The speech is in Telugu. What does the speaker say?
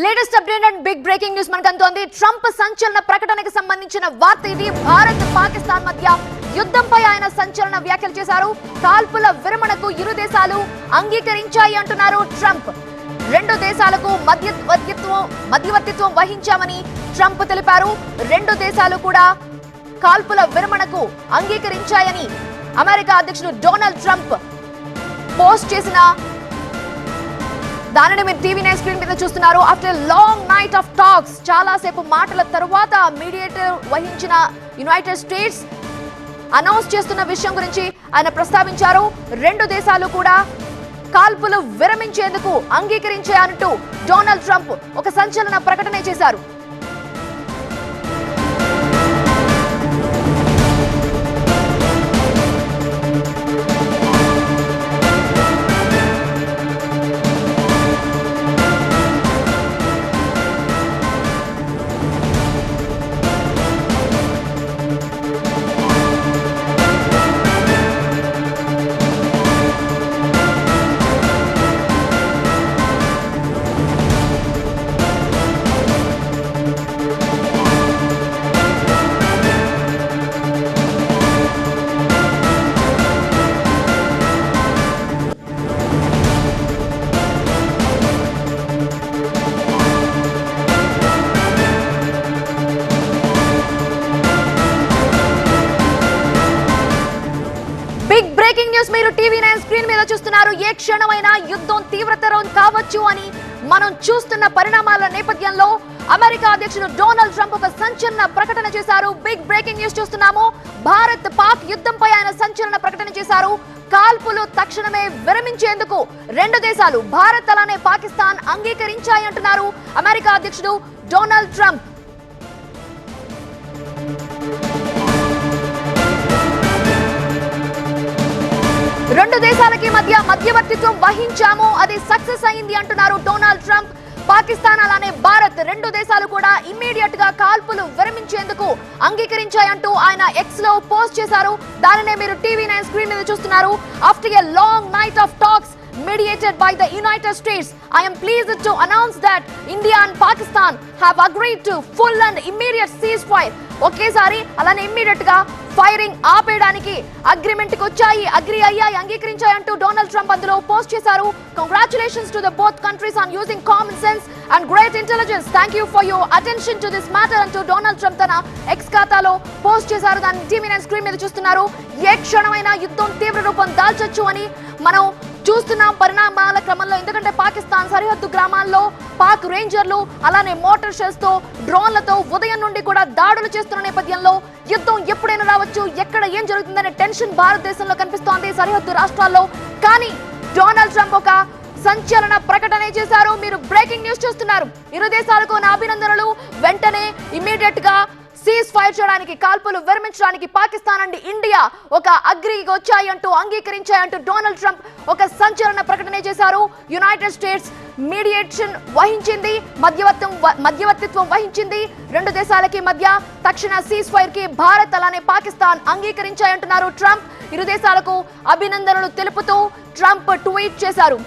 Latest update and big breaking news మనకు అందుతోంది ట్రంప్ సంచలన ప్రకటనకు సంబంధించిన వార్త ఇది. భారత్ పాకిస్తాన్ మధ్య యుద్ధంపై ఆయన సంచలన వ్యాఖ్యలు చేశారు. కాల్పుల విరమణకు ఇరు దేశాలు అంగీకరించాయి అంటున్నారు ట్రంప్. రెండు దేశాలకు మధ్యవర్తిత్వం మధ్యవర్తిత్వం వహించామని ట్రంప్ తెలిపారు. రెండు దేశాలు కూడా కాల్పుల విరమణకు అంగీకరించాయని అమెరికా అధ్యక్షుడు డొనాల్డ్ ట్రంప్ పోస్ట్ చేసిన దానిని మీరు టీవీ నైన్ స్క్రీన్ మీద చూస్తున్నారు. After long night of talks చాలా సేపు మాటల తరువాత మీడియేటర్ వహించిన యునైటెడ్ స్టేట్స్ అనౌన్స్ చేస్తున్న విషయం గురించి ఆయన ప్రస్తావించారు. రెండు దేశాలు కూడా కాల్పులు విరమించేందుకు అంగీకరించాయంటూ డొనాల్డ్ ట్రంప్ ఒక సంచలన ప్రకటన చేశారు. బిగ్ బ్రేకింగ్ న్యూస్ మీరు టీవీ నైన్ స్క్రీన్ మీద చూస్తున్నారు. ఏ క్షణమైనా యుద్ధం తీవ్రతరం కావచ్చు అని మనం చూస్తున్న పరిణామాల నేపథ్యంలో అమెరికా అధ్యక్షుడు డొనాల్డ్ ట్రంప్ ఒక సంచలన ప్రకటన చేశారు. బిగ్ బ్రేకింగ్ న్యూస్ చూస్తున్నాము. భారత్ పాక్ యుద్ధంపై ఆయన సంచలన ప్రకటన చేశారు. కాల్పులు తక్షణమే విరమించేందుకు రెండు దేశాలు భారత్ అలానే పాకిస్తాన్ అంగీకరించాయంటున్నారు అమెరికా అధ్యక్షుడు డొనాల్డ్ ట్రంప్. మధ్య మధ్యవర్తిత్వం వహించాము అది సక్సెస్ అయింది అంటున్నారు డొనాల్డ్ ట్రంప్. పాకిస్తాన్ అలానే భారత్ రెండు దేశాలు కూడా ఇమ్మీడియట్గా కాల్పులు విరమించేందుకు అంగీకరించాయంటూ ఆయన ఎక్స్లో పోస్ట్ చేశారు. దానినే మీరు టీవీ నైన్ స్క్రీన్ మీద చూస్తున్నారు. After a long night of talks mediated by the United States. I am pleased to announce that India and Pakistan have agreed to full and immediate ceasefire. ఒకేసారి అలానే ఇమ్మీడియట్గా ఫైరింగ్ ఆపేయడానికి అగ్రిమెంట్కి వచ్చాయి. అగ్రి అయ్యాయి అంగీకరించాయి అంటూ డొనాల్డ్ ట్రంప్ అందులో పోస్ట్ చేశారు. Congratulations to the both countries on using common sense and great intelligence thank you for your attention to this matter అంటూ డొనాల్డ్ ట్రంప్ తన ఎక్స్ ఖాతాలో పోస్ట్ చేశారు. దాన్ని టీవీ నైన్ స్క్రీన్ మీద చూస్తున్నారు. ఏ క్షణమైనా యుద్ధం తీవ్ర రూపం దాల్చొచ్చు అని మనం చూస్తున్నాం పరిణామాల క్రమంలో. ఎందుకంటే పాకిస్తాన్ సరిహద్దు గ్రామాల్లో పాక్ రేంజర్లు అలానే మోటార్ షెల్స్తో డ్రోన్లతో ఉదయం నుండి కూడా దాడులు చేస్తున్న నేపథ్యంలో యుద్ధం ఎప్పుడైనా రావచ్చు ఎక్కడ ఏం జరుగుతుందనే టెన్షన్ భారతదేశంలో కనిపిస్తోంది సరిహద్దు రాష్ట్రాల్లో. కానీ డొనాల్డ్ ట్రంప్ ఒక సంచలన ప్రకటన చేశారు. మీరు బ్రేకింగ్ న్యూస్ చూస్తున్నారు. ఇరు దేశాలకు నా అభినందనలు. వెంటనే ఇమీడియట్గా సీజ్ ఫైర్ చేయడానికి కాల్పులు విరమించడానికి పాకిస్తాన్ అండ్ ఇండియా ఒక అగ్రికి వచ్చాయంటూ అంగీకరించాయంటూ డొనాల్డ్ ట్రంప్ ఒక సంచలన ప్రకటన చేశారు. యునైటెడ్ స్టేట్స్ మీడియేషన్ వహించింది మధ్యవర్తం మధ్యవర్తిత్వం వహించింది. రెండు దేశాలకి మధ్య తక్షణ సీజ్ ఫైర్కి భారత్ అలానే పాకిస్తాన్ అంగీకరించాయంటున్నారు ట్రంప్. ఇరు దేశాలకు అభినందనలు తెలుపుతూ ట్రంప్ ట్వీట్ చేశారు.